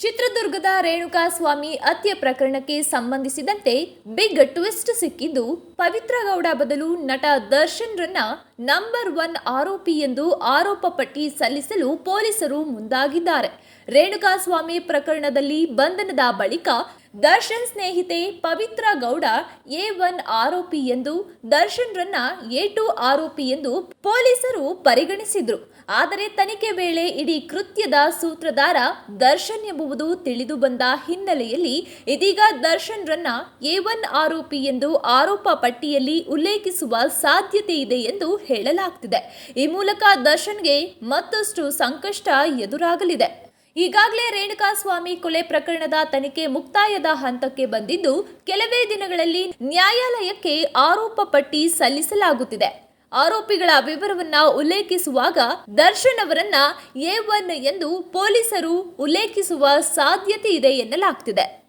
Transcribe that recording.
ಚಿತ್ರದುರ್ಗದ ರೇಣುಕಾಸ್ವಾಮಿ ಹತ್ಯೆ ಪ್ರಕರಣಕ್ಕೆ ಸಂಬಂಧಿಸಿದಂತೆ ಬಿಗ್ ಟ್ವಿಸ್ಟ್ ಸಿಕ್ಕಿದ್ದು, ಪವಿತ್ರ ಗೌಡ ಬದಲು ನಟ ದರ್ಶನ್ ರನ್ನ ನಂಬರ್ ಒನ್ ಆರೋಪಿ ಎಂದು ಆರೋಪ ಪಟ್ಟಿ ಸಲ್ಲಿಸಲು ಪೊಲೀಸರು ಮುಂದಾಗಿದ್ದಾರೆ. ರೇಣುಕಾಸ್ವಾಮಿ ಪ್ರಕರಣದಲ್ಲಿ ಬಂಧನದ ಬಳಿಕ ದರ್ಶನ್ ಸ್ನೇಹಿತೆ ಪವಿತ್ರ ಗೌಡ ಎ ಒನ್ ಆರೋಪಿ ಎಂದು ದರ್ಶನ್ ರನ್ನ ಎ ಟು ಆರೋಪಿ ಎಂದು ಪೊಲೀಸರು ಪರಿಗಣಿಸಿದ್ರು. ಆದರೆ ತನಿಖೆ ವೇಳೆ ಇಡೀ ಕೃತ್ಯದ ಸೂತ್ರಧಾರ ದರ್ಶನ್ ಎಂಬುವುದು ತಿಳಿದು ಬಂದ ಹಿನ್ನೆಲೆಯಲ್ಲಿ ಇದೀಗ ದರ್ಶನ್ ರನ್ನ ಎ ಒನ್ ಆರೋಪಿ ಎಂದು ಆರೋಪ ಪಟ್ಟಿಯಲ್ಲಿ ಉಲ್ಲೇಖಿಸುವ ಸಾಧ್ಯತೆ ಇದೆ ಎಂದು ಹೇಳಲಾಗ್ತಿದೆ. ಈ ಮೂಲಕ ದರ್ಶನ್ಗೆ ಮತ್ತಷ್ಟು ಸಂಕಷ್ಟ ಎದುರಾಗಲಿದೆ. ಈಗಾಗಲೇ ರೇಣುಕಾಸ್ವಾಮಿ ಕೊಲೆ ಪ್ರಕರಣದ ತನಿಖೆ ಮುಕ್ತಾಯದ ಹಂತಕ್ಕೆ ಬಂದಿದ್ದು ಕೆಲವೇ ದಿನಗಳಲ್ಲಿ ನ್ಯಾಯಾಲಯಕ್ಕೆ ಆರೋಪ ಪಟ್ಟಿ ಸಲ್ಲಿಸಲಾಗುತ್ತಿದೆ. ಆರೋಪಿಗಳ ವಿವರವನ್ನ ಉಲ್ಲೇಖಿಸುವಾಗ ದರ್ಶನ್ ಅವರನ್ನ ಎ ಒನ್ ಎಂದು ಪೊಲೀಸರು ಉಲ್ಲೇಖಿಸುವ ಸಾಧ್ಯತೆ ಇದೆ ಎನ್ನಲಾಗ್ತಿದೆ.